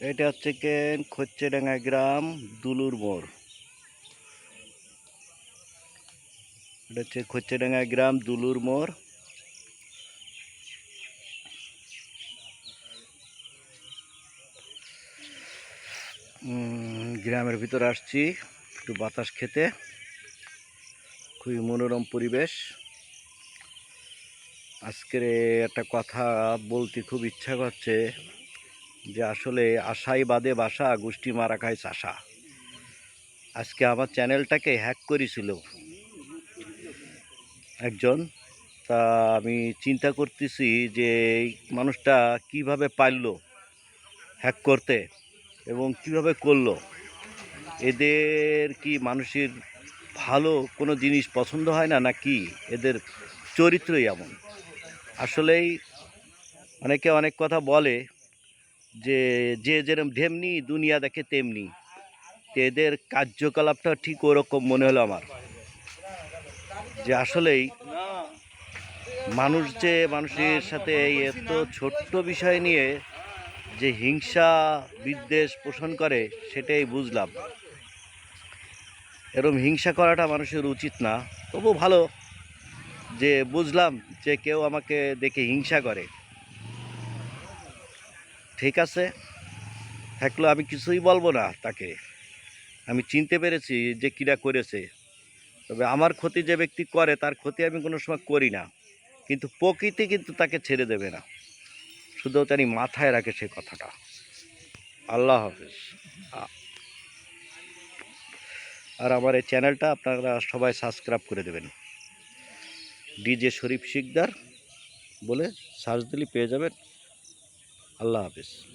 এটা হচ্ছে কেন খচ্চেডাঙ্গা গ্রাম দুলুর মোড়। এটা হচ্ছে খচ্চেডাঙ্গা গ্রাম দুলুর মোড়। গ্রামের ভিতর আসছি, একটু বাতাস খেতে। খুবই মনোরম পরিবেশ। আজকের একটা কথা বলতে খুব ইচ্ছা করছে। যে আসলে আশাই বাদে বাসা, গোষ্ঠী মারা খায় চাষা। আজকে আমার চ্যানেলটাকে হ্যাক করেছিল। একজন, তা আমি চিন্তা করতেছি যে এই মানুষটা কীভাবে পারল হ্যাক করতে এবং কীভাবে করল। এদের কি মানুষের ভালো কোনো জিনিস পছন্দ হয় না, নাকি এদের চরিত্রই এমন? আসলেই অনেকে অনেক কথা বলে যে যে যেরম ঢেমনি দুনিয়া দেখে তেমনি। এদের কার্যকলাপটা ঠিক ওরকম মনে হলো আমার। যে আসলেই মানুষ যে, মানুষের সাথে এই এত ছোট্ট বিষয় নিয়ে যে হিংসা, বিদ্বেষ পোষণ করে, সেটাই বুঝলাম। এরম হিংসা করাটা মানুষের উচিত না। তবু ভালো যে বুঝলাম যে কেউ আমাকে দেখে হিংসা করে। ঠিক আছে। থাকলে আমি কিছুই বলব না তাকে। আমি চিনতে পেরেছি যে কীরা করেছে। তবে আমার ক্ষতি যে ব্যক্তি করে, তার ক্ষতি আমি কোনো সময় করি না। কিন্তু প্রকৃতি কিন্তু তাকে ছেড়ে দেবে না। শুধু জানি মাথায় রাখে সে কথাটা। আল্লাহ হাফিজ। আর আমার এই চ্যানেলটা আপনারা সবাই সাবস্ক্রাইব করে দেবেন। ডিজে শরীফ শিকদার বলে সার্চ দিলে পেয়ে যাবেন। আল্লাহ হাফিজ।